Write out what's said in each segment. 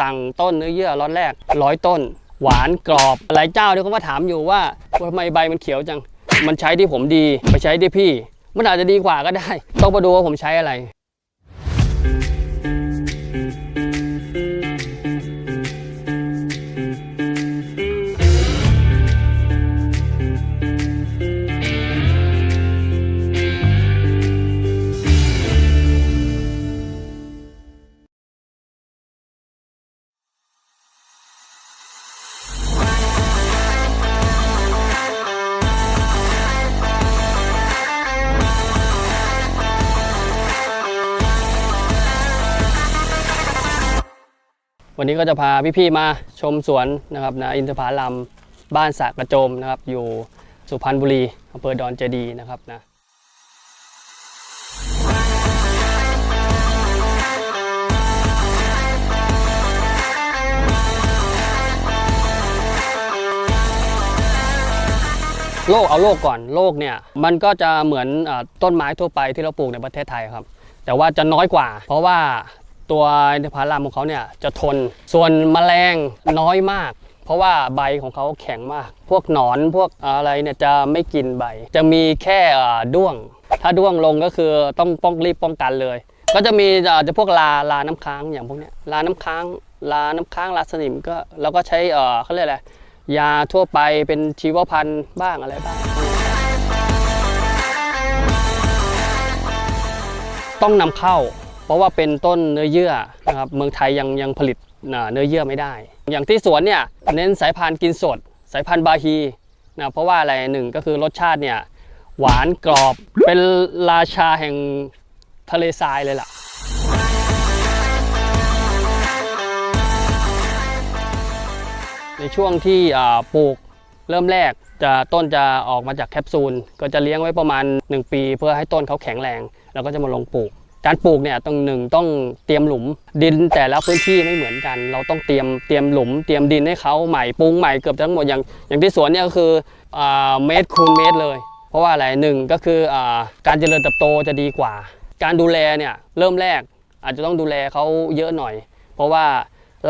สั่งต้นเนื้อเยื่อล็อตแรกร้อยต้น หวานกรอบ หลายเจ้าที่เขามาถามอยู่ว่าทำไมใบมันเขียวจัง มันใช้ที่ผมดีไปใช้ที่พี่ มันอาจจะดีกว่าก็ได้ ต้องมาดูว่าผมใช้อะไร วันนี้ก็จะพาพี่ๆมาชมสวนนะครับนะอินทผลัมบ้านสะกระโจมนะครับ อยู่สุพรรณบุรีอำเภอดอนเจดีนะครับนะโลกเอาโลกก่อนโลกเนี่ยมันก็จะเหมือนอต้นไม้ทั่วไปที่เราปลูกในประเทศไทยครับ แต่ว่าจะน้อยกว่า เพราะว่า ตัวอินทผลัมของเขาเนี่ยจะทน ส่วนแมลงน้อยมาก เพราะว่าใบของเขาแข็งมาก พวกหนอนพวกอะไรเนี่ยจะไม่กินใบ จะมีแค่ด้วง ถ้าด้วงลงก็คือต้องป้องรีบป้องกันเลย ก็จะมีจะพวกลาลาน้ำค้างอย่างพวกเนี้ยลาน้ำค้างลาน้ำค้างลาสนิมก็เราก็ใช้เออเขาเรียกอะไรยาทั่วไปเป็นชีวพันธุ์บ้างอะไรบ้างต้องนำเข้า เพราะว่าเป็นต้นเนื้อเยื่อนะครับเมืองไทยยังยังผลิตเนื้อเยื่อไม่ได้ อย่างที่สวนเนี่ยเน้นสายพันธุ์กินสด สายพันธุ์บาฮีนะเพราะว่าอะไรหนึ่งก็คือรสชาติเนี่ยหวานกรอบเป็นราชาแห่งทะเลทรายเลยล่ะ ในช่วงที่ปลูกเริ่มแรกจะต้นจะออกมาจากแคปซูล ก็จะเลี้ยงไว้ประมาณ 1 ปี เพื่อให้ต้นเขาแข็งแรง แล้วก็จะมาลงปลูก การปลูกเนี่ยต้องหนึ่งต้องเตรียมหลุมดินแต่ละพื้นที่ไม่เหมือนกัน เราต้องเตรียมเตรียมหลุม เตรียมดินให้เขาใหม่ปรุงใหม่เกือบทั้งหมดอย่างอย่างที่สวนเนี่ยก็คืออเมตรคูณเมตรเลย เพราะว่าอะไรหนึ่งก็คืออการเจริญเติบโตจะดีกว่า การดูแลเนี่ยเริ่มแรกอาจจะต้องดูแลเขาเยอะหน่อย เพราะว่า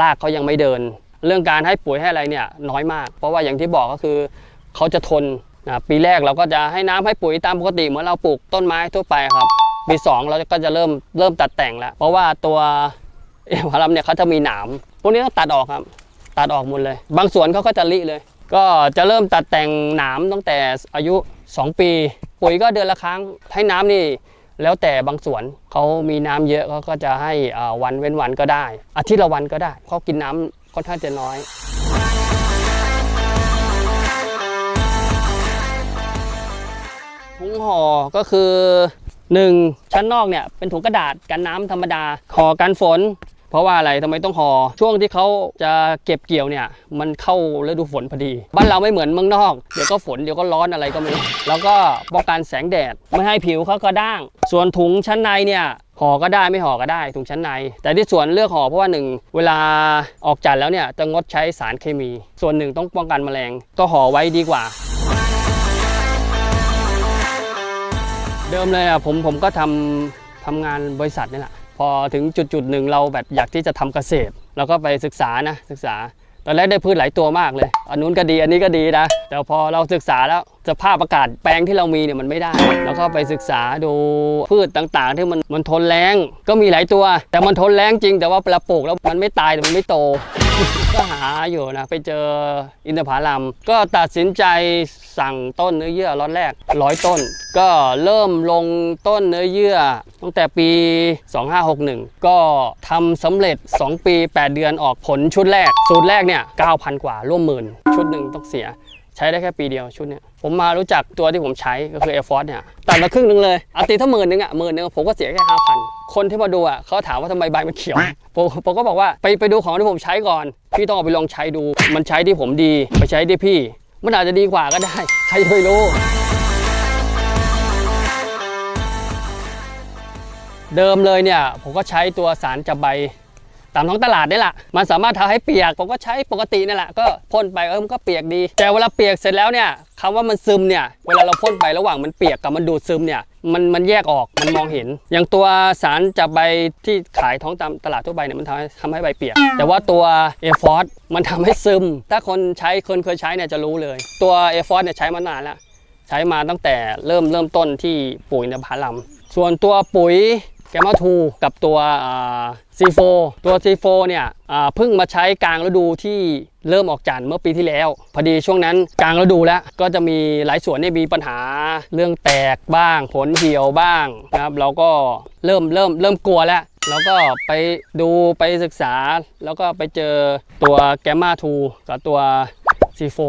รากเขายังไม่เดิน เรื่องการให้ปุ๋ยให้อะไรเนี่ยน้อยมาก เพราะว่าอย่างที่บอกก็คือเขาจะทนนะปีแรกเราก็จะให้น้ำให้ปุ๋ยตามปกติเหมือนเราปลูกต้นไม้ทั่วไปครับ ปีสองเราก็จะเริ่มเริ่มตัดแต่งแล้ว เพราะว่าตัวเอวารัมเนี่ยเขาจะมีหนาม พวกนี้ต้องตัดออกครับ ตัดออกหมดเลย บางสวนเขาก็จะริเลย ก็จะเริ่มตัดแต่งหนามตั้งแต่อายุ 2 ปีปุ๋ยก็เดือนละครั้งให้น้ำนี่แล้วแต่บางสวนเขามีน้ำเยอะเขาก็จะให้วันเว้นวันก็ได้ อาทิตย์ละวันก็ได้เขากินน้ำค่อนข้างจะน้อย ถุงห่อก็คือ 1 ชั้นนอกเนี่ยเป็นถุงกระดาษกันน้ำธรรมดาห่อกันฝน เพราะว่าอะไรทำไมต้องห่อช่วงที่เขาจะเก็บเกี่ยวเนี่ย มันเข้าฤดูฝนพอดี บ้านเราไม่เหมือนเมืองนอกเดี๋ยวก็ฝนเดี๋ยวก็ร้อนอะไรก็ไม่รู้แล้วก็ป้องกันแสงแดดไม่ให้ผิวเขากระด้าง ส่วนถุงชั้นในเนี่ยห่อก็ได้ไม่ห่อก็ได้ถุงชั้นใน แต่ที่สวนเลือกห่อเพราะว่าหนึ่งเวลาออกจัดแล้วเนี่ยจะงดใช้สารเคมี ส่วนหนึ่งต้องป้องกันแมลง ก็ห่อไว้ดีกว่า เดิมเลยอะผมผมก็ทำทำงานบริษัทนี่แหละพอถึงจุดจุดหนึ่งเราแบบอยากที่จะทำเกษตรเราก็ไปศึกษานะศึกษาตอนแรกได้พืชหลายตัวมากเลย อันนู้นก็ดีอันนี้ก็ดีนะ แต่พอเราศึกษาแล้วสภาพอากาศแปลงที่เรามีเนี่ยมันไม่ได้ แล้วก็ไปศึกษาดูพืชต่างๆ ที่มันมันทนแรงก็มีหลายตัว แต่มันทนแรงจริง แต่ว่าเวลาปลูกแล้วมันไม่ตายแต่มันไม่โต ก็หาอยู่นะ ไปเจออินทผลัมก็ตัดสินใจสั่งต้นเนื้อเยื่อล็อตแรกร้อยต้น ก็เริ่มลงต้นเนื้อเยื่อ ตั้งแต่ปี 2561 ก็ทำสำเร็จ 2 ปี 8 เดือนออกผลชุดแรก สูตรแรกเนี่ย 9,000 กว่าร่วมหมื่น ชุดหนึ่งต้องเสีย ใช้ได้แค่ปีเดียวชุดเนี้ยผมมารู้จักตัวที่ผมใช้ก็คือ Air Force เนี่ยตัดมาครึ่งหนึงเลยอาตีถ้าหมื่นหนึงอะหมื่นหนึงผมก็เสียแค่ห้าพันคนที่มาดูอะเขาถามว่าทำไมใบมันเขียวผมผมก็บอกว่าไปไปดูของที่ผมใช้ก่อน พี่ต้องเอาไปลองใช้ดู มันใช้ที่ผมดีไปใช้ที่พี่ มันอาจจะดีกว่าก็ได้ ใครจะไปรู้เดิมเลยเนี่ยผมก็ใช้ตัวสารจับใบ ตามท้องตลาดนี่แหละมันสามารถทำให้เปียก ผมก็ใช้ปกตินี่แหละก็พ่นไปเออมันก็เปียกดี แต่เวลาเปียกเสร็จแล้วเนี่ยคำว่ามันซึมเนี่ยเวลาเราพ่นไประหว่างมันเปียกกับมันดูดซึมเนี่ยมันมันแยกออกมันมองเห็น อย่างตัวสารจับใบที่ขายท้องตามตลาดทั่วไปเนี่ยมันทำให้ทำให้ใบเปียก แต่ว่าตัวเอฟอสมันทำให้ซึม ถ้าคนใช้คนเคยใช้เนี่ยจะรู้เลย ตัวเอฟอสเนี่ยใช้มานานแล้วใช้มาตั้งแต่เริ่มเริ่มต้นที่ปุ๋ยอินทผลัมส่วนตัวปุ๋ย แกม a ทูกับตัวซีโฟตัวซีโฟเนี่ยเพิ่งมาใช้กลางฤดูที่เริ่มออกจันทร์เมื่อปีที่แล้ว พอดีช่วงนั้นกลางฤดูแล้วก็จะมีหลายสวนเนี่ยมีปัญหาเรื่องแตกบ้าง ผลเหี่ยวบ้างนะครับเราก็เริ่มเริ่มเริ่มกลัวแล้วแล้วก็ไปดูไปศึกษา แล้วก็ไปเจอตัวแกม a ทูกับตัว C4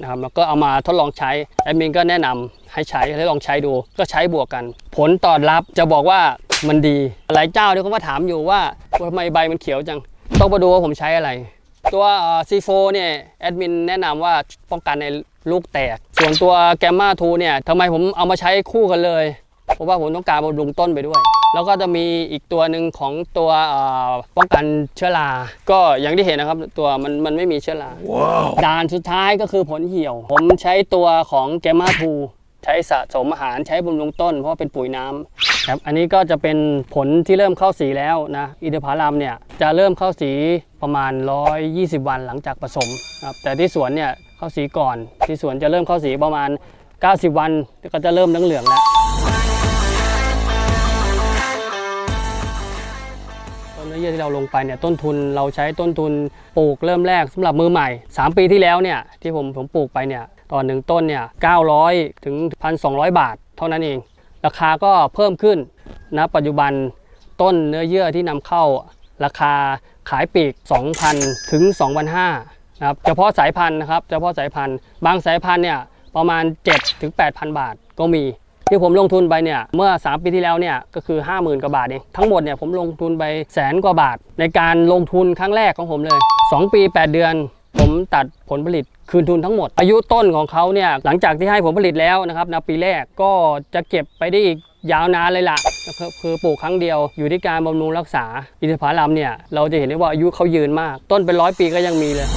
นะครับแล้วก็เอามาทดลองใช้แอดมินก็แนะนำให้ใช้ให้ลองใช้ดูก็ใช้บวกกัน ผลตอบรับจะบอกว่า มันดี หลายเจ้าเนี่ยเขามาถามอยู่ว่าทำไมใบมันเขียวจัง ต้องมาดูว่าผมใช้อะไร ตัวเอ่อ C4 เนี่ยแอดมินแนะนำว่าป้องกันในลูกแตก ส่วนตัวแกมมา2เนี่ยทำไมผมเอามาใช้คู่กันเลย เพราะว่าผมต้องการบำรุงต้นไปด้วย แล้วก็จะมีอีกตัวหนึ่งของตัวเอ่อป้องกันเชื้อรา ก็อย่างที่เห็นนะครับ ตัวมันมันไม่มีเชื้อราด่านสุดท้ายก็คือผลเหี่ยว ผมใช้ตัวของแกมมาทูใช้สะสมอาหารใช้บำรุงต้น เพราะว่าเป็นปุ๋ยน้ำ ครับอันนี้ก็จะเป็นผลที่เริ่มเข้าสีแล้วนะอินทผลัมเนี่ยจะเริ่มเข้าสีประมาณ 120 วันหลังจากผสมครับแต่ที่สวนเนี่ยเข้าสีก่อน ที่สวนจะเริ่มเข้าสีประมาณ 90 วันก็จะเริ่มเหลืองๆแล้วต้นเนื้อเยื่อที่เราลงไปเนี่ยต้นทุนเราใช้ต้นทุนปลูกเริ่มแรกสำหรับมือใหม่ 3 ปีที่แล้วเนี่ยที่ผมผมปลูกไปเนี่ยต่อหนึ่งต้นเนี่ย900 ถึง 1,200 บาท เท่านั้นเอง ราคาก็เพิ่มขึ้นนะปัจจุบันต้นเนื้อเยื่อที่นำเข้าราคาขายปีก 2,000 ถึง 2,500นะครับเฉพาะสายพันธุ์นะครับเฉพาะสายพันธุ์ บางสายพันธุ์เนี่ยประมาณ 7 ถึง 8,000 บาทก็มี ที่ผมลงทุนไปเนี่ยเมื่อ 3 ปีที่แล้วเนี่ยก็คือ 50,000 กว่าบาทเองทั้งหมดเนี่ยผมลงทุนไปแสนกว่าบาท ในการลงทุนครั้งแรกของผมเลย 2 ปี 8 เดือน ผมตัดผลผลิตคืนทุนทั้งหมด อายุต้นของเขาเนี่ยหลังจากที่ให้ผลผลิตแล้วนะครับในปีแรกก็จะเก็บไปได้อีกยาวนานเลยละ่ะคือปลูกครั้งเดียวอยู่ที่การบำรุงรักษาอินทผลัมเนี่ยเราจะเห็นได้ว่าอายุเขายืนมาก ต้นเป็นร้อยปีก็ยังมีเลย